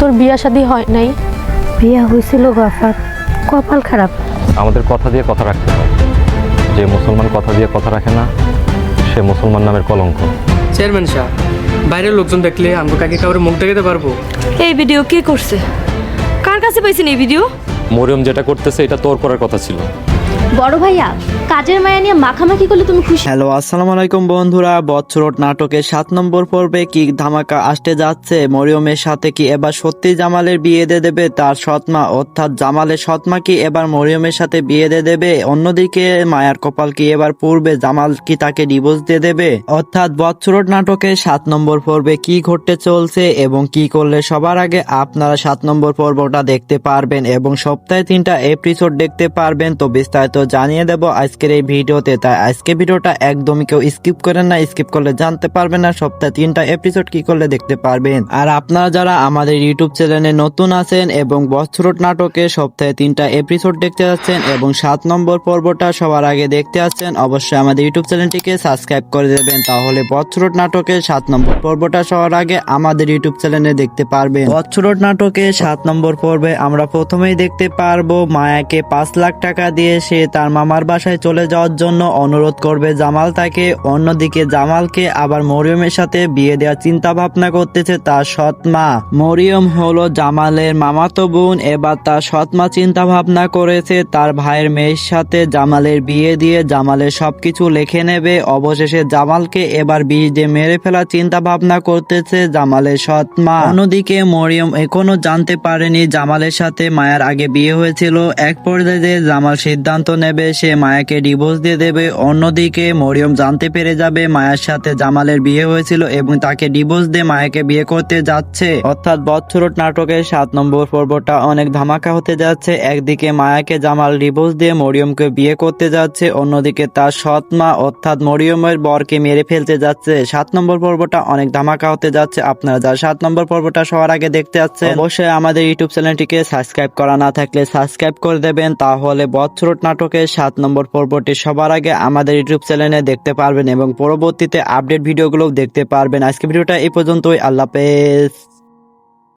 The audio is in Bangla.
তোর বিয়া শাদি হয় নাই? বিয়া হয়েছিল গাফার কপাল খারাপ। আমাদের কথা দিয়ে কথা রাখতে হয়। যে মুসলমান কথা দিয়ে কথা রাখে না সে মুসলমান নামের কলঙ্ক। চেয়ারম্যান সাহেব বাইরের লোকজন দেখলে আমরা কাকে কাউরে মুখ দেখাতে পারব? এই ভিডিও কে করছে? কার কাছে পাইছেন এই ভিডিও? মরিয়ম যেটা করতেছে এটা তোর করার কথা ছিল। বড় ভাইয়া, কাজের মায়া নিয়ে মাখামাখি করলে তুমি খুশি? হ্যালো, আসসালামু আলাইকুম বন্ধুরা। বছরট নাটকের সাত নম্বর পর্বে কি ধামাকা আসতে যাচ্ছে? মরিয়মের সাথে কি এবার সত্যি জামালের বিয়ে দিয়ে দেবে তার সৎমা? অর্থাৎ জামালের সৎমা কি এবার মরিয়মের সাথে বিয়ে দিয়ে দেবে? অন্যদিকে মায়ার কপাল কি এবার পূর্বে জামাল কি তাকে ডিভোর্স দিয়ে দেবে? অর্থাৎ বছরট নাটকের সাত নম্বর পর্বে কি ঘটতে চলছে এবং কি করলে সবার আগে আপনারা সাত নম্বর পর্বটা দেখতে পারবেন এবং সপ্তাহে তিনটা এপিসোড দেখতে পারবেন। তো বিস্তারিত জানিয়ে দেব আজকের এই ভিডিওতে। তাই আজকে ভিডিওটা একদমই কেউ স্কিপ করেন না স্কিপ করলে জানতে পারবেন না, সপ্তাহে তিনটা এপিসোড কি করলে দেখতে পারবেন। আর আপনারা যারা আমাদের ইউটিউব চ্যানেলে নতুন আছেন এবং বছরট নাটকে সপ্তাহে তিনটা এপিসোড দেখতে যাচ্ছেন এবং সাত নম্বর পর্বটা সবার আগে দেখতে আসছেন, অবশ্যই আমাদের ইউটিউব চ্যানেলটিকে সাবস্ক্রাইব করে দেবেন। তাহলে বছরট নাটকের সাত নম্বর পর্বটা সবার আগে আমাদের ইউটিউব চ্যানেলে দেখতে পারবেন। বছরট নাটকে সাত নম্বর পর্বে আমরা প্রথমেই দেখতে পারব মায়াকে পাঁচ লাখ টাকা দিয়ে সে তার মামার বাসায় চলে যাওয়ার জন্য অনুরোধ করবে জামাল তাকে। অন্যদিকে জামালকে আবার মরিয়মের সাথে বিয়ে দেওয়ার চিন্তা ভাবনা করতেছে তার সৎ মা মরিয়ম হলো জামালের মামাতো বোন, এবার তার সৎ মা চিন্তা ভাবনা করেছে তার ভাইয়ের মেয়ের সাথে জামালের বিয়ে দিয়ে জামালের সবকিছু লিখে নেবে। অবশেষে জামালকে এবার বিষ দিয়ে মেরে ফেলার চিন্তা ভাবনা করতেছে জামালের সৎ মা অন্যদিকে মরিয়ম এখনও জানতে পারেনি জামালের সাথে মায়ার আগে বিয়ে হয়েছিল। এক পর্যায়ে জামাল সিদ্ধান্ত নেবে, সে মায়াকে ডিভোর্স দিয়ে দেবে। অন্যদিকে মরিয়ম জানতে পেরে যাবে, মায়ের সাথে জামালের বিয়ে হয়েছিল এবং তাকে ডিভোর্স দিয়ে মায়াকে বিয়ে করতে যাচ্ছে। অর্থাৎ বৎসরট নাটকের সাত নম্বর পর্বটা অনেক ধামাকা হতে যাচ্ছে। একদিকে মায়াকে জামাল ডিভোর্স দিয়ে মরিয়মকে বিয়ে করতে যাচ্ছে, অন্যদিকে তার সৎ মা অর্থাৎ মরিয়মের বরকে মেরে ফেলতে যাচ্ছে। সাত নম্বর পর্বটা অনেক ধামাকা হতে যাচ্ছে। আপনারা যারা সাত নম্বর পর্বটা সবার আগে দেখতে যাচ্ছে অবশ্যই আমাদের ইউটিউব চ্যানেলটিকে সাবস্ক্রাইব করা না থাকলে সাবস্ক্রাইব করে দেবেন। তাহলে বৎসরট নাটকের সাত নম্বর পর্বটি সবার আগে আমাদের ইউটিউব চ্যানেলে দেখতে পারবেন এবং পরবর্তীতে আপডেট ভিডিওগুলো দেখতে পারবেন। আজকে ভিডিওটা এই পর্যন্তই। আল্লাহ হাফেজ।